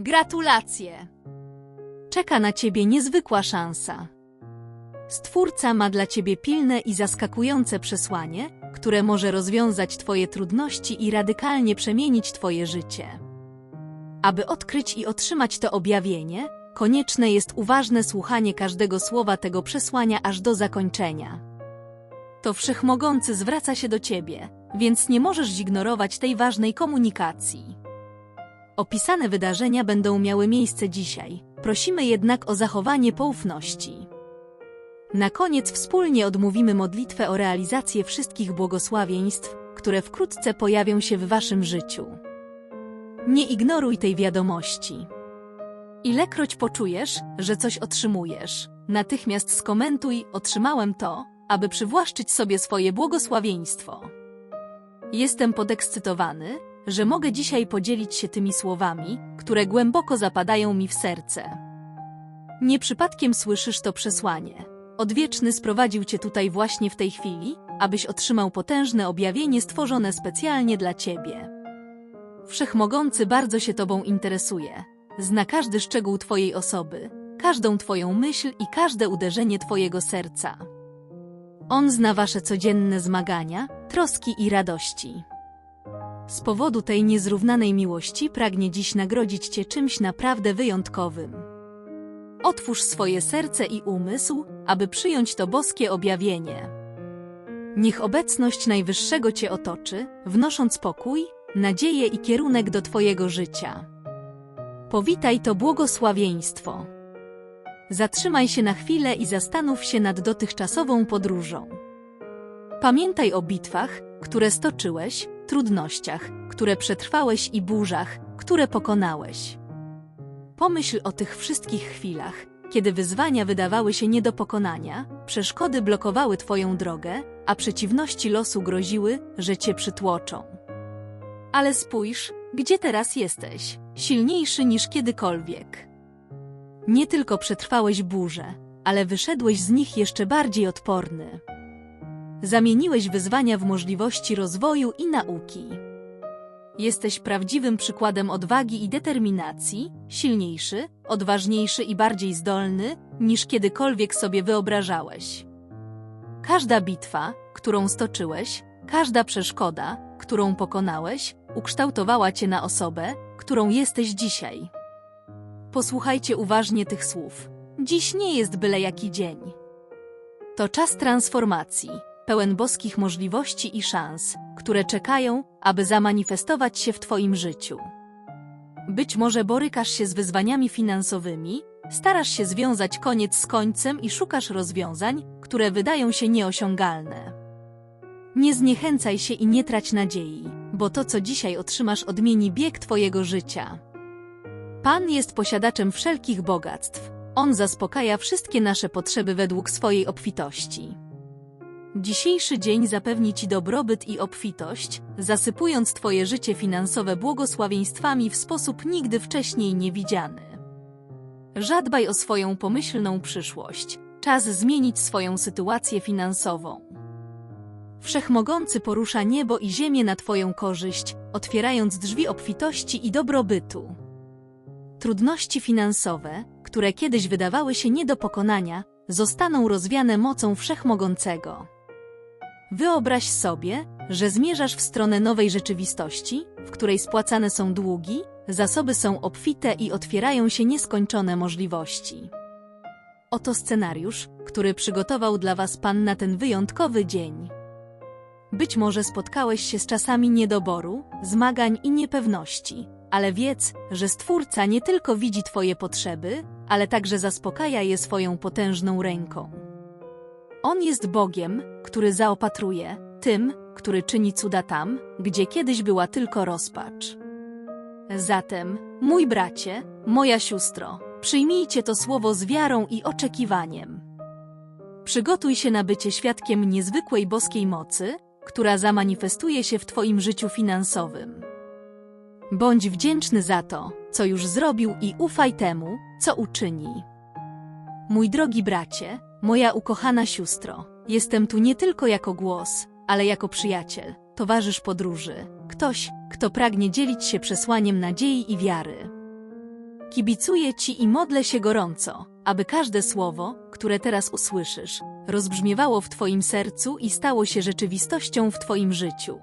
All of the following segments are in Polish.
Gratulacje! Czeka na ciebie niezwykła szansa. Stwórca ma dla ciebie pilne i zaskakujące przesłanie, które może rozwiązać twoje trudności i radykalnie przemienić twoje życie. Aby odkryć i otrzymać to objawienie, konieczne jest uważne słuchanie każdego słowa tego przesłania aż do zakończenia. To wszechmogący zwraca się do ciebie, więc nie możesz zignorować tej ważnej komunikacji. Opisane wydarzenia będą miały miejsce dzisiaj, prosimy jednak o zachowanie poufności. Na koniec wspólnie odmówimy modlitwę o realizację wszystkich błogosławieństw, które wkrótce pojawią się w waszym życiu. Nie ignoruj tej wiadomości. Ilekroć poczujesz, że coś otrzymujesz, natychmiast skomentuj: Otrzymałem to, aby przywłaszczyć sobie swoje błogosławieństwo. Jestem podekscytowany, że mogę dzisiaj podzielić się tymi słowami, które głęboko zapadają mi w serce. Nie przypadkiem słyszysz to przesłanie. Odwieczny sprowadził cię tutaj właśnie w tej chwili, abyś otrzymał potężne objawienie stworzone specjalnie dla ciebie. Wszechmogący bardzo się tobą interesuje. Zna każdy szczegół twojej osoby, każdą twoją myśl i każde uderzenie twojego serca. On zna wasze codzienne zmagania, troski i radości. Z powodu tej niezrównanej miłości pragnie dziś nagrodzić cię czymś naprawdę wyjątkowym. Otwórz swoje serce i umysł, aby przyjąć to boskie objawienie. Niech obecność Najwyższego cię otoczy, wnosząc pokój, nadzieję i kierunek do twojego życia. Powitaj to błogosławieństwo. Zatrzymaj się na chwilę i zastanów się nad dotychczasową podróżą. Pamiętaj o bitwach, które stoczyłeś, trudnościach, które przetrwałeś i burzach, które pokonałeś. Pomyśl o tych wszystkich chwilach, kiedy wyzwania wydawały się nie do pokonania, przeszkody blokowały Twoją drogę, a przeciwności losu groziły, że Cię przytłoczą. Ale spójrz, gdzie teraz jesteś, silniejszy niż kiedykolwiek. Nie tylko przetrwałeś burze, ale wyszedłeś z nich jeszcze bardziej odporny. Zamieniłeś wyzwania w możliwości rozwoju i nauki. Jesteś prawdziwym przykładem odwagi i determinacji, silniejszy, odważniejszy i bardziej zdolny, niż kiedykolwiek sobie wyobrażałeś. Każda bitwa, którą stoczyłeś, każda przeszkoda, którą pokonałeś, ukształtowała cię na osobę, którą jesteś dzisiaj. Posłuchajcie uważnie tych słów. Dziś nie jest byle jaki dzień. To czas transformacji, pełen boskich możliwości i szans, które czekają, aby zamanifestować się w Twoim życiu. Być może borykasz się z wyzwaniami finansowymi, starasz się związać koniec z końcem i szukasz rozwiązań, które wydają się nieosiągalne. Nie zniechęcaj się i nie trać nadziei, bo to, co dzisiaj otrzymasz, odmieni bieg Twojego życia. Pan jest posiadaczem wszelkich bogactw. On zaspokaja wszystkie nasze potrzeby według swojej obfitości. Dzisiejszy dzień zapewni Ci dobrobyt i obfitość, zasypując Twoje życie finansowe błogosławieństwami w sposób nigdy wcześniej niewidziany. Żadbaj o swoją pomyślną przyszłość. Czas zmienić swoją sytuację finansową. Wszechmogący porusza niebo i ziemię na Twoją korzyść, otwierając drzwi obfitości i dobrobytu. Trudności finansowe, które kiedyś wydawały się nie do pokonania, zostaną rozwiane mocą Wszechmogącego. Wyobraź sobie, że zmierzasz w stronę nowej rzeczywistości, w której spłacane są długi, zasoby są obfite i otwierają się nieskończone możliwości. Oto scenariusz, który przygotował dla Was Pan na ten wyjątkowy dzień. Być może spotkałeś się z czasami niedoboru, zmagań i niepewności, ale wiedz, że Stwórca nie tylko widzi Twoje potrzeby, ale także zaspokaja je swoją potężną ręką. On jest Bogiem, który zaopatruje, tym, który czyni cuda tam, gdzie kiedyś była tylko rozpacz. Zatem, mój bracie, moja siostro, przyjmijcie to słowo z wiarą i oczekiwaniem. Przygotuj się na bycie świadkiem niezwykłej boskiej mocy, która zamanifestuje się w Twoim życiu finansowym. Bądź wdzięczny za to, co już zrobił i ufaj temu, co uczyni. Mój drogi bracie, moja ukochana siostro, jestem tu nie tylko jako głos, ale jako przyjaciel, towarzysz podróży, ktoś, kto pragnie dzielić się przesłaniem nadziei i wiary. Kibicuję Ci i modlę się gorąco, aby każde słowo, które teraz usłyszysz, rozbrzmiewało w Twoim sercu i stało się rzeczywistością w Twoim życiu.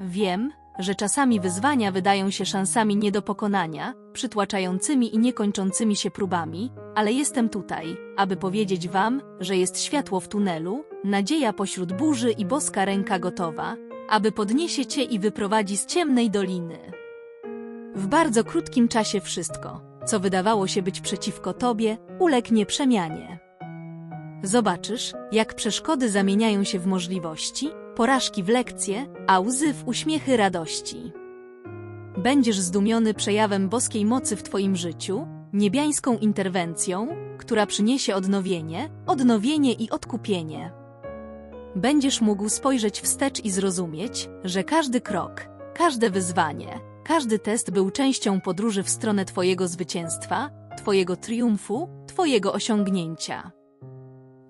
Wiem, że czasami wyzwania wydają się szansami nie do pokonania, przytłaczającymi i niekończącymi się próbami, ale jestem tutaj, aby powiedzieć Wam, że jest światło w tunelu, nadzieja pośród burzy i boska ręka gotowa, aby podniesie Cię i wyprowadzi z ciemnej doliny. W bardzo krótkim czasie wszystko, co wydawało się być przeciwko Tobie, ulegnie przemianie. Zobaczysz, jak przeszkody zamieniają się w możliwości, porażki w lekcje, a łzy w uśmiechy radości. Będziesz zdumiony przejawem boskiej mocy w Twoim życiu, niebiańską interwencją, która przyniesie odnowienie, odnowienie i odkupienie. Będziesz mógł spojrzeć wstecz i zrozumieć, że każdy krok, każde wyzwanie, każdy test był częścią podróży w stronę Twojego zwycięstwa, Twojego triumfu, Twojego osiągnięcia.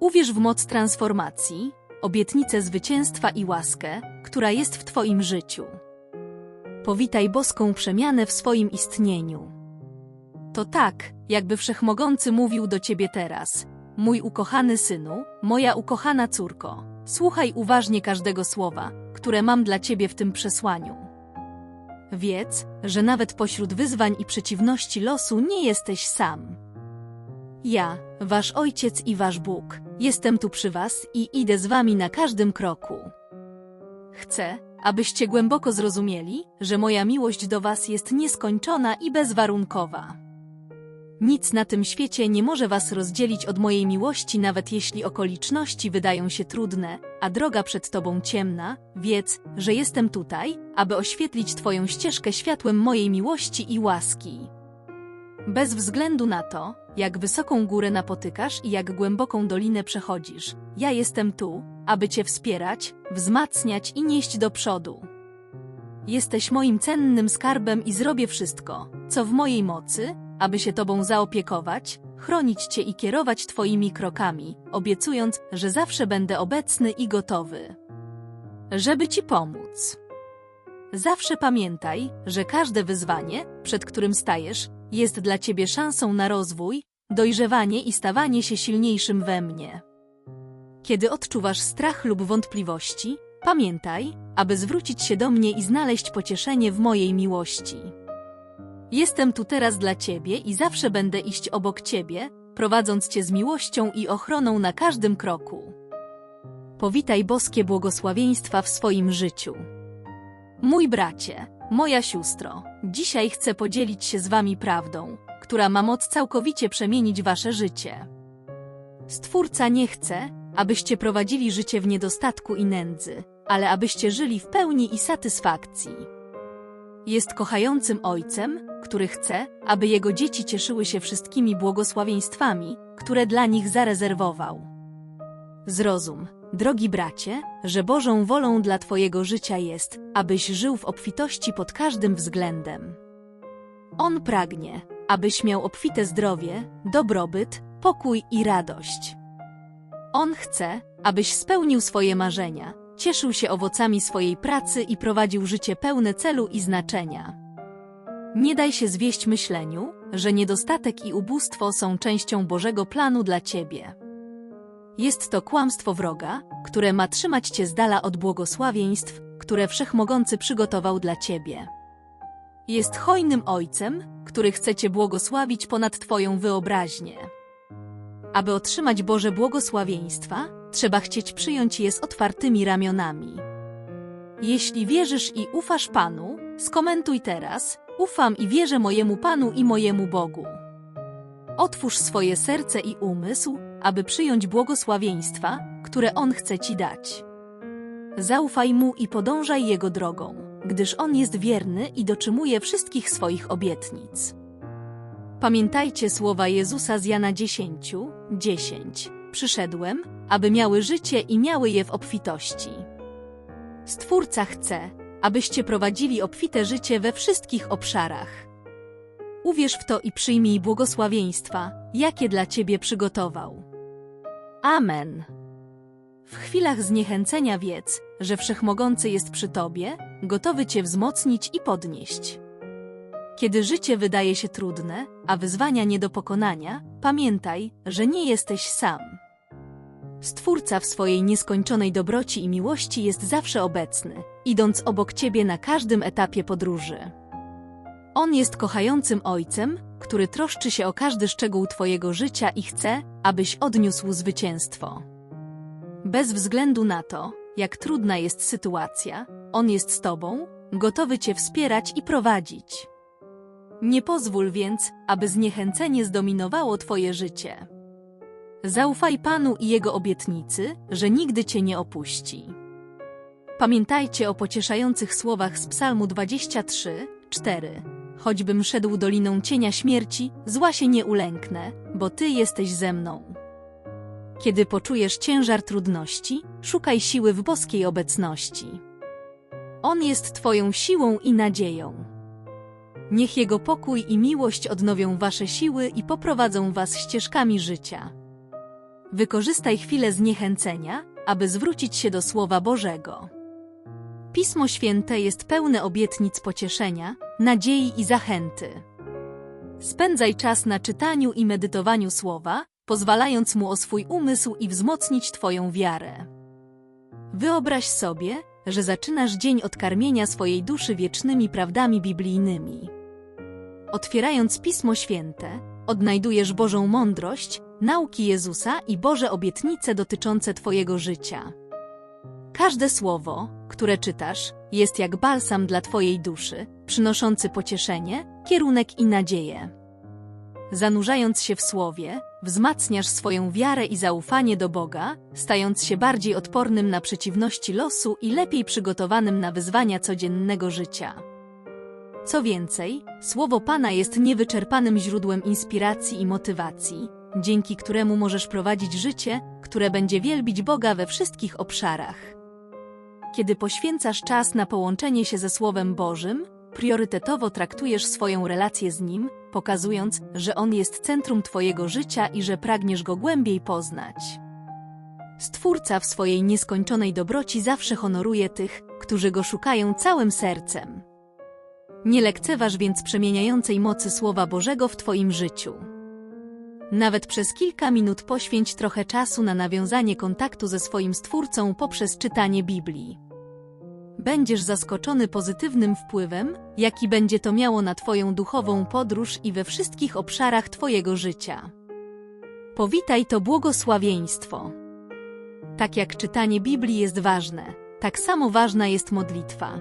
Uwierz w moc transformacji, obietnicę zwycięstwa i łaskę, która jest w Twoim życiu. Powitaj boską przemianę w swoim istnieniu. To tak, jakby wszechmogący mówił do Ciebie teraz. Mój ukochany synu, moja ukochana córko, słuchaj uważnie każdego słowa, które mam dla Ciebie w tym przesłaniu. Wiedz, że nawet pośród wyzwań i przeciwności losu nie jesteś sam. Ja, Wasz Ojciec i Wasz Bóg, jestem tu przy Was i idę z Wami na każdym kroku. Chcę, abyście głęboko zrozumieli, że moja miłość do Was jest nieskończona i bezwarunkowa. Nic na tym świecie nie może Was rozdzielić od mojej miłości, nawet jeśli okoliczności wydają się trudne, a droga przed Tobą ciemna, wiedz, że jestem tutaj, aby oświetlić Twoją ścieżkę światłem mojej miłości i łaski. Bez względu na to, jak wysoką górę napotykasz i jak głęboką dolinę przechodzisz, ja jestem tu, aby Cię wspierać, wzmacniać i nieść do przodu. Jesteś moim cennym skarbem i zrobię wszystko, co w mojej mocy, aby się Tobą zaopiekować, chronić Cię i kierować Twoimi krokami, obiecując, że zawsze będę obecny i gotowy. Żeby Ci pomóc. Zawsze pamiętaj, że każde wyzwanie, przed którym stajesz, jest dla Ciebie szansą na rozwój, dojrzewanie i stawanie się silniejszym we mnie. Kiedy odczuwasz strach lub wątpliwości, pamiętaj, aby zwrócić się do mnie i znaleźć pocieszenie w mojej miłości. Jestem tu teraz dla Ciebie i zawsze będę iść obok Ciebie, prowadząc Cię z miłością i ochroną na każdym kroku. Powitaj boskie błogosławieństwa w swoim życiu. Mój bracie, moja siostro, dzisiaj chcę podzielić się z Wami prawdą, która ma moc całkowicie przemienić Wasze życie. Stwórca nie chce, abyście prowadzili życie w niedostatku i nędzy, ale abyście żyli w pełni i satysfakcji. Jest kochającym ojcem, który chce, aby jego dzieci cieszyły się wszystkimi błogosławieństwami, które dla nich zarezerwował. Zrozum, drogi bracie, że Bożą wolą dla Twojego życia jest, abyś żył w obfitości pod każdym względem. On pragnie, abyś miał obfite zdrowie, dobrobyt, pokój i radość. On chce, abyś spełnił swoje marzenia, cieszył się owocami swojej pracy i prowadził życie pełne celu i znaczenia. Nie daj się zwieść myśleniu, że niedostatek i ubóstwo są częścią Bożego planu dla ciebie. Jest to kłamstwo wroga, które ma trzymać cię z dala od błogosławieństw, które Wszechmogący przygotował dla ciebie. Jest hojnym Ojcem, który chce cię błogosławić ponad twoją wyobraźnię. Aby otrzymać Boże błogosławieństwa, trzeba chcieć przyjąć je z otwartymi ramionami. Jeśli wierzysz i ufasz Panu, skomentuj teraz, ufam i wierzę mojemu Panu i mojemu Bogu. Otwórz swoje serce i umysł, aby przyjąć błogosławieństwa, które On chce Ci dać. Zaufaj Mu i podążaj Jego drogą, gdyż On jest wierny i dotrzymuje wszystkich swoich obietnic. Pamiętajcie słowa Jezusa z Jana 10, 10. Przyszedłem, aby miały życie i miały je w obfitości. Stwórca chce, abyście prowadzili obfite życie we wszystkich obszarach. Uwierz w to i przyjmij błogosławieństwa, jakie dla Ciebie przygotował. Amen. W chwilach zniechęcenia wiedz, że Wszechmogący jest przy Tobie, gotowy Cię wzmocnić i podnieść. Kiedy życie wydaje się trudne, a wyzwania nie do pokonania, pamiętaj, że nie jesteś sam. Stwórca w swojej nieskończonej dobroci i miłości jest zawsze obecny, idąc obok ciebie na każdym etapie podróży. On jest kochającym ojcem, który troszczy się o każdy szczegół twojego życia i chce, abyś odniósł zwycięstwo. Bez względu na to, jak trudna jest sytuacja, on jest z tobą, gotowy cię wspierać i prowadzić. Nie pozwól więc, aby zniechęcenie zdominowało twoje życie. Zaufaj Panu i Jego obietnicy, że nigdy cię nie opuści. Pamiętajcie o pocieszających słowach z Psalmu 23, 4. Choćbym szedł doliną cienia śmierci, zła się nie ulęknę, bo Ty jesteś ze mną. Kiedy poczujesz ciężar trudności, szukaj siły w boskiej obecności. On jest Twoją siłą i nadzieją. Niech Jego pokój i miłość odnowią Wasze siły i poprowadzą Was ścieżkami życia. Wykorzystaj chwilę zniechęcenia, aby zwrócić się do Słowa Bożego. Pismo Święte jest pełne obietnic pocieszenia, nadziei i zachęty. Spędzaj czas na czytaniu i medytowaniu Słowa, pozwalając mu o swój umysł i wzmocnić Twoją wiarę. Wyobraź sobie, że zaczynasz dzień od karmienia swojej duszy wiecznymi prawdami biblijnymi. Otwierając Pismo Święte, odnajdujesz Bożą mądrość, nauki Jezusa i Boże obietnice dotyczące Twojego życia. Każde słowo, które czytasz, jest jak balsam dla Twojej duszy, przynoszący pocieszenie, kierunek i nadzieję. Zanurzając się w słowie, wzmacniasz swoją wiarę i zaufanie do Boga, stając się bardziej odpornym na przeciwności losu i lepiej przygotowanym na wyzwania codziennego życia. Co więcej, słowo Pana jest niewyczerpanym źródłem inspiracji i motywacji, dzięki któremu możesz prowadzić życie, które będzie wielbić Boga we wszystkich obszarach. Kiedy poświęcasz czas na połączenie się ze Słowem Bożym, priorytetowo traktujesz swoją relację z Nim, pokazując, że On jest centrum Twojego życia i że pragniesz Go głębiej poznać. Stwórca w swojej nieskończonej dobroci zawsze honoruje tych, którzy Go szukają całym sercem. Nie lekceważ więc przemieniającej mocy Słowa Bożego w Twoim życiu. Nawet przez kilka minut poświęć trochę czasu na nawiązanie kontaktu ze swoim Stwórcą poprzez czytanie Biblii. Będziesz zaskoczony pozytywnym wpływem, jaki będzie to miało na Twoją duchową podróż i we wszystkich obszarach Twojego życia. Powitaj to błogosławieństwo. Tak jak czytanie Biblii jest ważne, tak samo ważna jest modlitwa.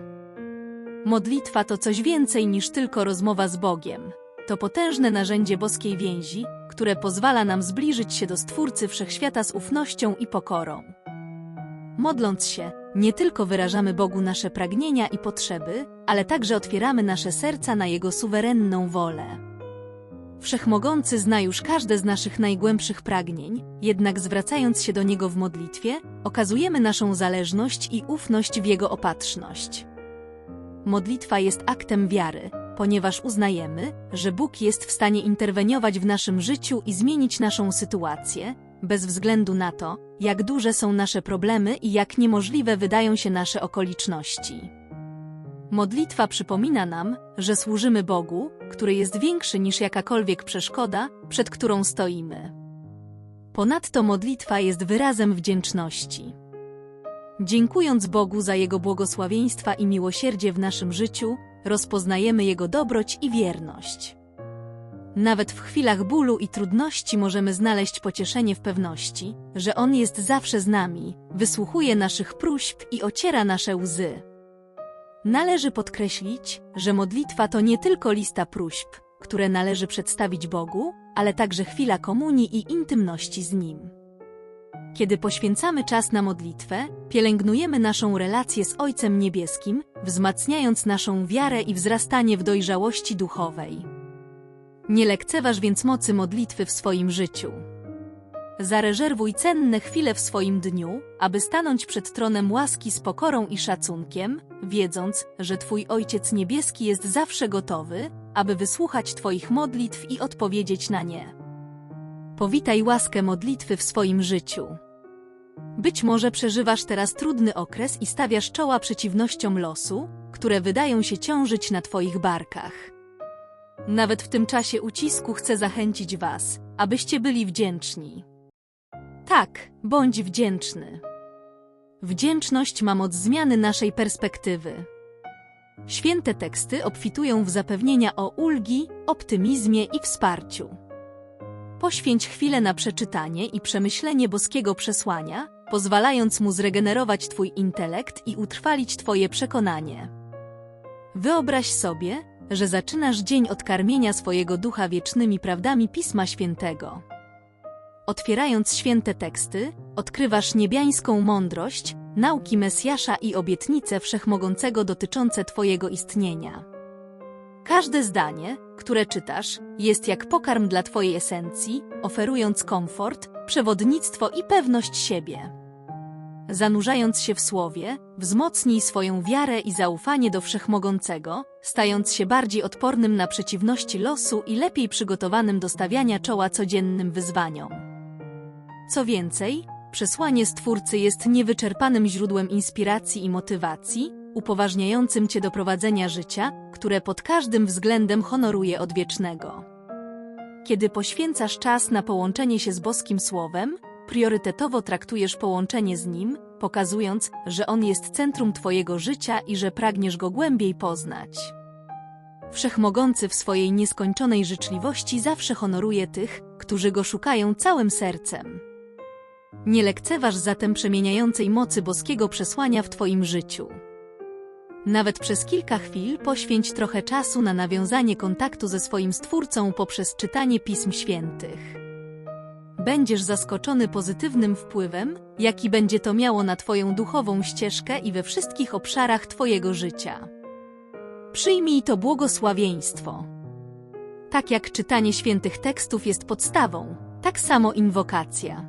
Modlitwa to coś więcej niż tylko rozmowa z Bogiem. To potężne narzędzie boskiej więzi, które pozwala nam zbliżyć się do Stwórcy Wszechświata z ufnością i pokorą. Modląc się, nie tylko wyrażamy Bogu nasze pragnienia i potrzeby, ale także otwieramy nasze serca na Jego suwerenną wolę. Wszechmogący zna już każde z naszych najgłębszych pragnień, jednak zwracając się do Niego w modlitwie, okazujemy naszą zależność i ufność w Jego opatrzność. Modlitwa jest aktem wiary, ponieważ uznajemy, że Bóg jest w stanie interweniować w naszym życiu i zmienić naszą sytuację, bez względu na to, jak duże są nasze problemy i jak niemożliwe wydają się nasze okoliczności. Modlitwa przypomina nam, że służymy Bogu, który jest większy niż jakakolwiek przeszkoda, przed którą stoimy. Ponadto modlitwa jest wyrazem wdzięczności. Dziękując Bogu za Jego błogosławieństwa i miłosierdzie w naszym życiu, rozpoznajemy Jego dobroć i wierność. Nawet w chwilach bólu i trudności możemy znaleźć pocieszenie w pewności, że On jest zawsze z nami, wysłuchuje naszych próśb i ociera nasze łzy. Należy podkreślić, że modlitwa to nie tylko lista próśb, które należy przedstawić Bogu, ale także chwila komunii i intymności z Nim. Kiedy poświęcamy czas na modlitwę, pielęgnujemy naszą relację z Ojcem Niebieskim, wzmacniając naszą wiarę i wzrastanie w dojrzałości duchowej. Nie lekceważ więc mocy modlitwy w swoim życiu. Zarezerwuj cenne chwile w swoim dniu, aby stanąć przed tronem łaski z pokorą i szacunkiem, wiedząc, że Twój Ojciec Niebieski jest zawsze gotowy, aby wysłuchać Twoich modlitw i odpowiedzieć na nie. Powitaj łaskę modlitwy w swoim życiu. Być może przeżywasz teraz trudny okres i stawiasz czoła przeciwnościom losu, które wydają się ciążyć na Twoich barkach. Nawet w tym czasie ucisku chcę zachęcić Was, abyście byli wdzięczni. Tak, bądź wdzięczny. Wdzięczność ma moc zmiany naszej perspektywy. Święte teksty obfitują w zapewnienia o ulgi, optymizmie i wsparciu. Poświęć chwilę na przeczytanie i przemyślenie boskiego przesłania, pozwalając mu zregenerować Twój intelekt i utrwalić Twoje przekonanie. Wyobraź sobie, że zaczynasz dzień od karmienia swojego ducha wiecznymi prawdami Pisma Świętego. Otwierając święte teksty, odkrywasz niebiańską mądrość, nauki Mesjasza i obietnice Wszechmogącego dotyczące Twojego istnienia. Każde zdanie, które czytasz, jest jak pokarm dla Twojej esencji, oferując komfort, przewodnictwo i pewność siebie. Zanurzając się w słowie, wzmocnij swoją wiarę i zaufanie do Wszechmogącego, stając się bardziej odpornym na przeciwności losu i lepiej przygotowanym do stawiania czoła codziennym wyzwaniom. Co więcej, przesłanie Stwórcy jest niewyczerpanym źródłem inspiracji i motywacji, upoważniającym Cię do prowadzenia życia, które pod każdym względem honoruje odwiecznego. Kiedy poświęcasz czas na połączenie się z boskim słowem, priorytetowo traktujesz połączenie z nim, pokazując, że on jest centrum Twojego życia i że pragniesz go głębiej poznać. Wszechmogący w swojej nieskończonej życzliwości zawsze honoruje tych, którzy go szukają całym sercem. Nie lekceważ zatem przemieniającej mocy boskiego przesłania w Twoim życiu. Nawet przez kilka chwil poświęć trochę czasu na nawiązanie kontaktu ze swoim Stwórcą poprzez czytanie Pism Świętych. Będziesz zaskoczony pozytywnym wpływem, jaki będzie to miało na Twoją duchową ścieżkę i we wszystkich obszarach Twojego życia. Przyjmij to błogosławieństwo. Tak jak czytanie świętych tekstów jest podstawą, tak samo inwokacja.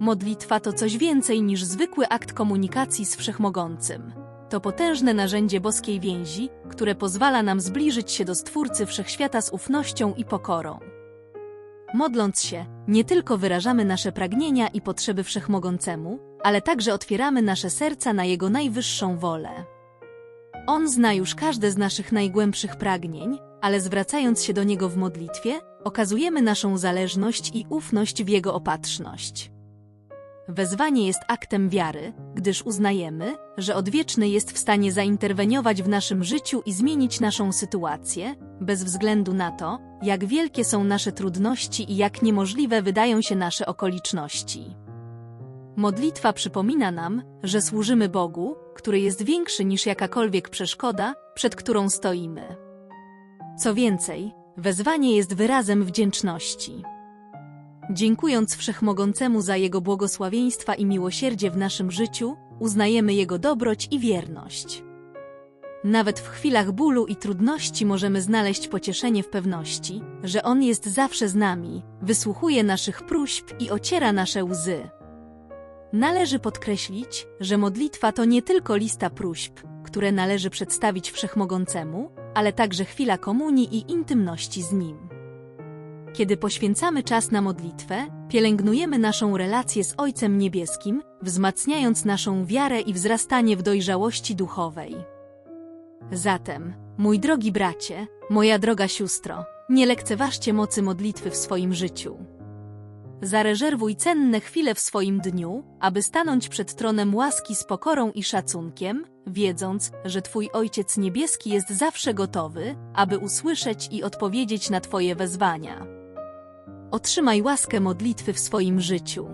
Modlitwa to coś więcej niż zwykły akt komunikacji z Wszechmogącym. To potężne narzędzie boskiej więzi, które pozwala nam zbliżyć się do Stwórcy Wszechświata z ufnością i pokorą. Modląc się, nie tylko wyrażamy nasze pragnienia i potrzeby Wszechmogącemu, ale także otwieramy nasze serca na Jego najwyższą wolę. On zna już każde z naszych najgłębszych pragnień, ale zwracając się do Niego w modlitwie, okazujemy naszą zależność i ufność w Jego opatrzność. Wezwanie jest aktem wiary, gdyż uznajemy, że odwieczny jest w stanie zainterweniować w naszym życiu i zmienić naszą sytuację, bez względu na to, jak wielkie są nasze trudności i jak niemożliwe wydają się nasze okoliczności. Modlitwa przypomina nam, że służymy Bogu, który jest większy niż jakakolwiek przeszkoda, przed którą stoimy. Co więcej, wezwanie jest wyrazem wdzięczności. Dziękując Wszechmogącemu za Jego błogosławieństwa i miłosierdzie w naszym życiu, uznajemy Jego dobroć i wierność. Nawet w chwilach bólu i trudności możemy znaleźć pocieszenie w pewności, że On jest zawsze z nami, wysłuchuje naszych próśb i ociera nasze łzy. Należy podkreślić, że modlitwa to nie tylko lista próśb, które należy przedstawić Wszechmogącemu, ale także chwila komunii i intymności z Nim. Kiedy poświęcamy czas na modlitwę, pielęgnujemy naszą relację z Ojcem Niebieskim, wzmacniając naszą wiarę i wzrastanie w dojrzałości duchowej. Zatem, mój drogi bracie, moja droga siostro, nie lekceważcie mocy modlitwy w swoim życiu. Zarezerwuj cenne chwile w swoim dniu, aby stanąć przed tronem łaski z pokorą i szacunkiem, wiedząc, że Twój Ojciec Niebieski jest zawsze gotowy, aby usłyszeć i odpowiedzieć na Twoje wezwania. Otrzymaj łaskę modlitwy w swoim życiu.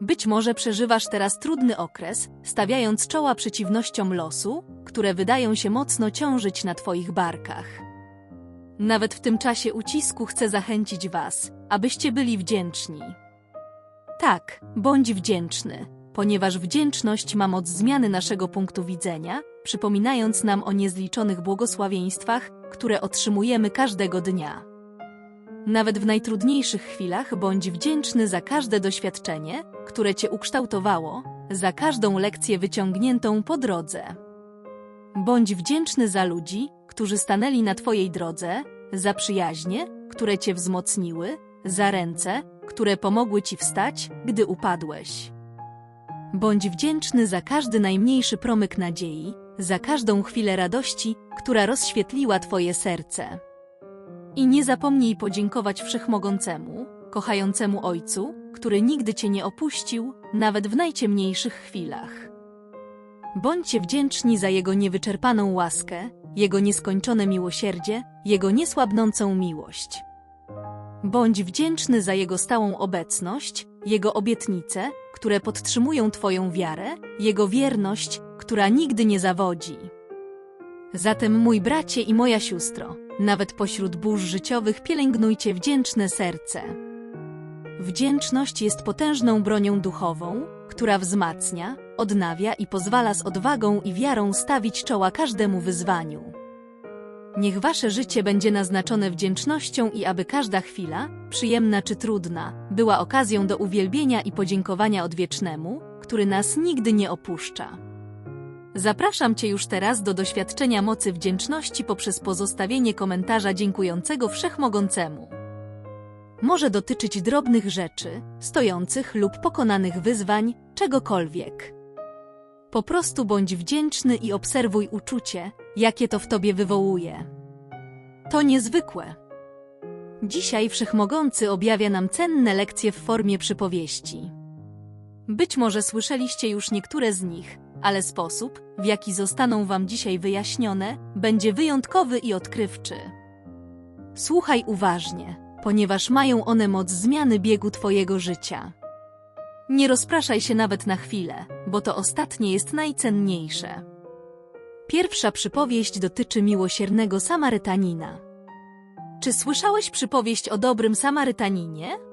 Być może przeżywasz teraz trudny okres, stawiając czoła przeciwnościom losu, które wydają się mocno ciążyć na Twoich barkach. Nawet w tym czasie ucisku chcę zachęcić Was, abyście byli wdzięczni. Tak, bądź wdzięczny, ponieważ wdzięczność ma moc zmiany naszego punktu widzenia, przypominając nam o niezliczonych błogosławieństwach, które otrzymujemy każdego dnia. Nawet w najtrudniejszych chwilach bądź wdzięczny za każde doświadczenie, które Cię ukształtowało, za każdą lekcję wyciągniętą po drodze. Bądź wdzięczny za ludzi, którzy stanęli na Twojej drodze, za przyjaźnie, które Cię wzmocniły, za ręce, które pomogły Ci wstać, gdy upadłeś. Bądź wdzięczny za każdy najmniejszy promyk nadziei, za każdą chwilę radości, która rozświetliła Twoje serce. I nie zapomnij podziękować Wszechmogącemu, kochającemu Ojcu, który nigdy Cię nie opuścił, nawet w najciemniejszych chwilach. Bądźcie wdzięczni za Jego niewyczerpaną łaskę, Jego nieskończone miłosierdzie, Jego niesłabnącą miłość. Bądź wdzięczny za Jego stałą obecność, Jego obietnice, które podtrzymują Twoją wiarę, Jego wierność, która nigdy nie zawodzi. Zatem mój bracie i moja siostro, nawet pośród burz życiowych pielęgnujcie wdzięczne serce. Wdzięczność jest potężną bronią duchową, która wzmacnia, odnawia i pozwala z odwagą i wiarą stawić czoła każdemu wyzwaniu. Niech wasze życie będzie naznaczone wdzięcznością i aby każda chwila, przyjemna czy trudna, była okazją do uwielbienia i podziękowania odwiecznemu, który nas nigdy nie opuszcza. Zapraszam Cię już teraz do doświadczenia mocy wdzięczności poprzez pozostawienie komentarza dziękującego Wszechmogącemu. Może dotyczyć drobnych rzeczy, stojących lub pokonanych wyzwań, czegokolwiek. Po prostu bądź wdzięczny i obserwuj uczucie, jakie to w Tobie wywołuje. To niezwykłe. Dzisiaj Wszechmogący objawia nam cenne lekcje w formie przypowieści. Być może słyszeliście już niektóre z nich, ale sposób, w jaki zostaną Wam dzisiaj wyjaśnione, będzie wyjątkowy i odkrywczy. Słuchaj uważnie, ponieważ mają one moc zmiany biegu Twojego życia. Nie rozpraszaj się nawet na chwilę, bo to ostatnie jest najcenniejsze. Pierwsza przypowieść dotyczy miłosiernego Samarytanina. Czy słyszałeś przypowieść o dobrym Samarytaninie?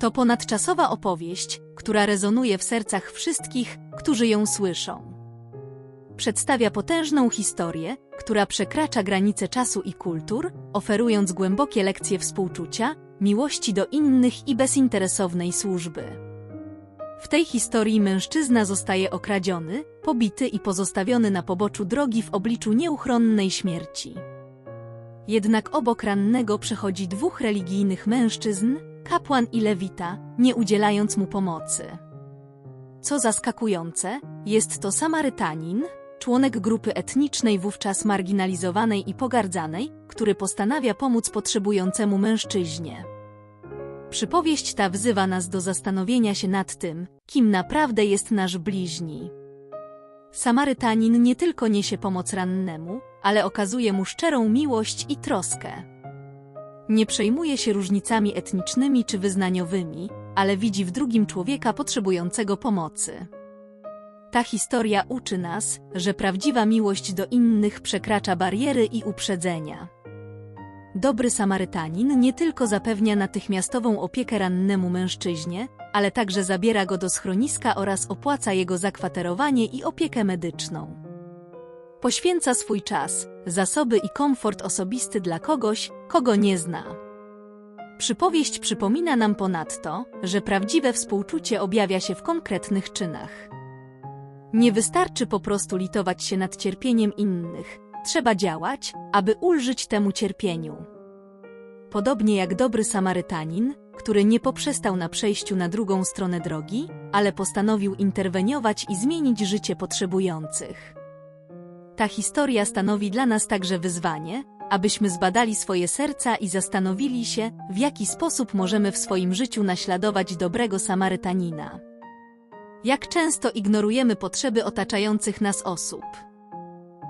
To ponadczasowa opowieść, która rezonuje w sercach wszystkich, którzy ją słyszą. Przedstawia potężną historię, która przekracza granice czasu i kultur, oferując głębokie lekcje współczucia, miłości do innych i bezinteresownej służby. W tej historii mężczyzna zostaje okradziony, pobity i pozostawiony na poboczu drogi w obliczu nieuchronnej śmierci. Jednak obok rannego przechodzi dwóch religijnych mężczyzn, kapłan i lewita, nie udzielając mu pomocy. Co zaskakujące, jest to Samarytanin, członek grupy etnicznej wówczas marginalizowanej i pogardzanej, który postanawia pomóc potrzebującemu mężczyźnie. Przypowieść ta wzywa nas do zastanowienia się nad tym, kim naprawdę jest nasz bliźni. Samarytanin nie tylko niesie pomoc rannemu, ale okazuje mu szczerą miłość i troskę. Nie przejmuje się różnicami etnicznymi czy wyznaniowymi, ale widzi w drugim człowieka potrzebującego pomocy. Ta historia uczy nas, że prawdziwa miłość do innych przekracza bariery i uprzedzenia. Dobry Samarytanin nie tylko zapewnia natychmiastową opiekę rannemu mężczyźnie, ale także zabiera go do schroniska oraz opłaca jego zakwaterowanie i opiekę medyczną. Poświęca swój czas, zasoby i komfort osobisty dla kogoś, kogo nie zna. Przypowieść przypomina nam ponadto, że prawdziwe współczucie objawia się w konkretnych czynach. Nie wystarczy po prostu litować się nad cierpieniem innych, trzeba działać, aby ulżyć temu cierpieniu. Podobnie jak dobry Samarytanin, który nie poprzestał na przejściu na drugą stronę drogi, ale postanowił interweniować i zmienić życie potrzebujących. Ta historia stanowi dla nas także wyzwanie, abyśmy zbadali swoje serca i zastanowili się, w jaki sposób możemy w swoim życiu naśladować dobrego Samarytanina. Jak często ignorujemy potrzeby otaczających nas osób?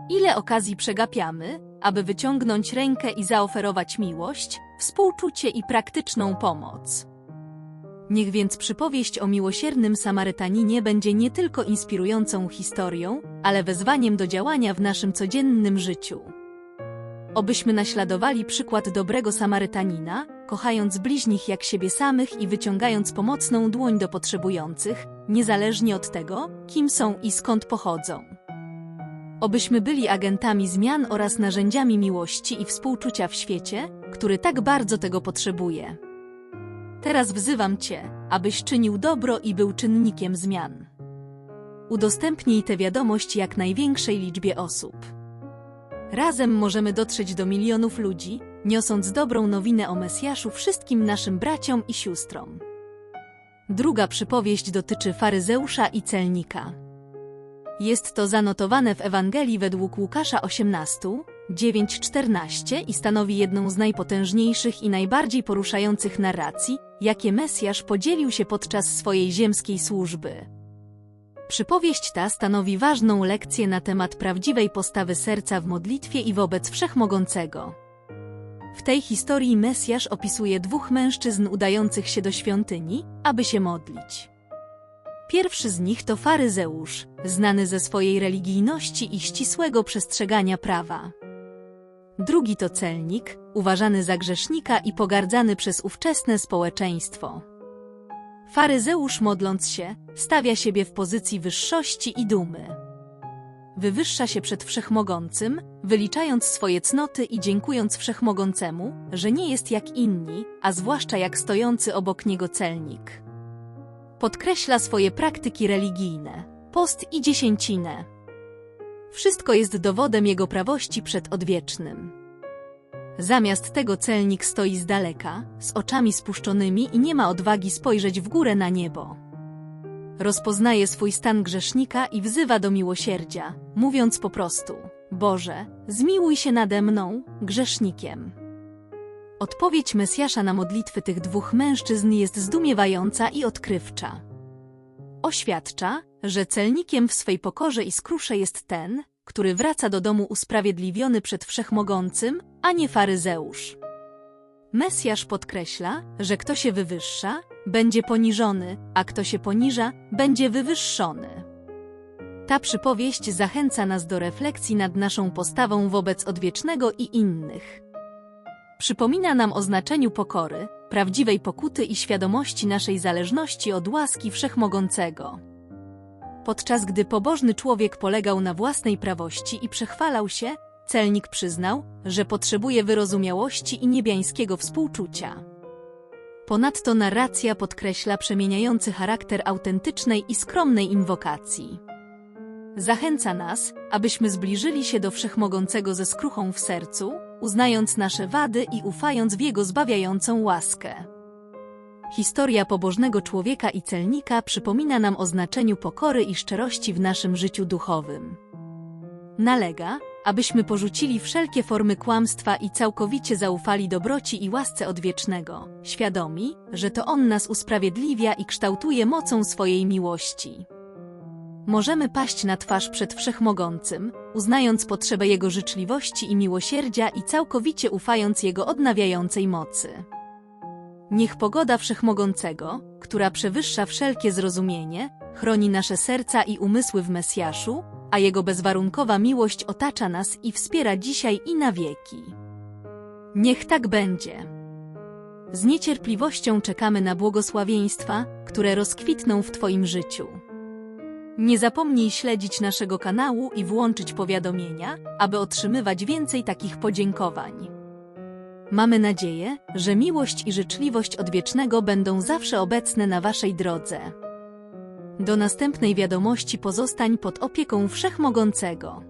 Ile okazji przegapiamy, aby wyciągnąć rękę i zaoferować miłość, współczucie i praktyczną pomoc? Niech więc przypowieść o miłosiernym Samarytaninie będzie nie tylko inspirującą historią, ale wezwaniem do działania w naszym codziennym życiu. Obyśmy naśladowali przykład dobrego Samarytanina, kochając bliźnich jak siebie samych i wyciągając pomocną dłoń do potrzebujących, niezależnie od tego, kim są i skąd pochodzą. Obyśmy byli agentami zmian oraz narzędziami miłości i współczucia w świecie, który tak bardzo tego potrzebuje. Teraz wzywam Cię, abyś czynił dobro i był czynnikiem zmian. Udostępnij tę wiadomość jak największej liczbie osób. Razem możemy dotrzeć do milionów ludzi, niosąc dobrą nowinę o Mesjaszu wszystkim naszym braciom i siostrom. Druga przypowieść dotyczy faryzeusza i celnika. Jest to zanotowane w Ewangelii według Łukasza 18, 9:14 i stanowi jedną z najpotężniejszych i najbardziej poruszających narracji, jakie Mesjasz podzielił się podczas swojej ziemskiej służby. Przypowieść ta stanowi ważną lekcję na temat prawdziwej postawy serca w modlitwie i wobec Wszechmogącego. W tej historii Mesjasz opisuje dwóch mężczyzn udających się do świątyni, aby się modlić. Pierwszy z nich to faryzeusz, znany ze swojej religijności i ścisłego przestrzegania prawa. Drugi to celnik, uważany za grzesznika i pogardzany przez ówczesne społeczeństwo. Faryzeusz modląc się, stawia siebie w pozycji wyższości i dumy. Wywyższa się przed Wszechmogącym, wyliczając swoje cnoty i dziękując Wszechmogącemu, że nie jest jak inni, a zwłaszcza jak stojący obok niego celnik. Podkreśla swoje praktyki religijne, post i dziesięcinę. Wszystko jest dowodem jego prawości przed odwiecznym. Zamiast tego celnik stoi z daleka, z oczami spuszczonymi i nie ma odwagi spojrzeć w górę na niebo. Rozpoznaje swój stan grzesznika i wzywa do miłosierdzia, mówiąc po prostu: Boże, zmiłuj się nade mną, grzesznikiem. Odpowiedź Mesjasza na modlitwy tych dwóch mężczyzn jest zdumiewająca i odkrywcza. Oświadcza, że celnikiem w swej pokorze i skrusze jest ten, który wraca do domu usprawiedliwiony przed Wszechmogącym, a nie faryzeusz. Mesjasz podkreśla, że kto się wywyższa, będzie poniżony, a kto się poniża, będzie wywyższony. Ta przypowieść zachęca nas do refleksji nad naszą postawą wobec odwiecznego i innych. Przypomina nam o znaczeniu pokory, prawdziwej pokuty i świadomości naszej zależności od łaski Wszechmogącego. Podczas gdy pobożny człowiek polegał na własnej prawości i przechwalał się, celnik przyznał, że potrzebuje wyrozumiałości i niebiańskiego współczucia. Ponadto narracja podkreśla przemieniający charakter autentycznej i skromnej inwokacji. Zachęca nas, abyśmy zbliżyli się do Wszechmogącego ze skruchą w sercu, uznając nasze wady i ufając w Jego zbawiającą łaskę. Historia pobożnego człowieka i celnika przypomina nam o znaczeniu pokory i szczerości w naszym życiu duchowym. Nalega, abyśmy porzucili wszelkie formy kłamstwa i całkowicie zaufali dobroci i łasce odwiecznego, świadomi, że to On nas usprawiedliwia i kształtuje mocą swojej miłości. Możemy paść na twarz przed Wszechmogącym, uznając potrzebę Jego życzliwości i miłosierdzia i całkowicie ufając Jego odnawiającej mocy. Niech pogoda Wszechmogącego, która przewyższa wszelkie zrozumienie, chroni nasze serca i umysły w Mesjaszu, a Jego bezwarunkowa miłość otacza nas i wspiera dzisiaj i na wieki. Niech tak będzie. Z niecierpliwością czekamy na błogosławieństwa, które rozkwitną w Twoim życiu. Nie zapomnij śledzić naszego kanału i włączyć powiadomienia, aby otrzymywać więcej takich podziękowań. Mamy nadzieję, że miłość i życzliwość odwiecznego będą zawsze obecne na Waszej drodze. Do następnej wiadomości pozostań pod opieką Wszechmogącego.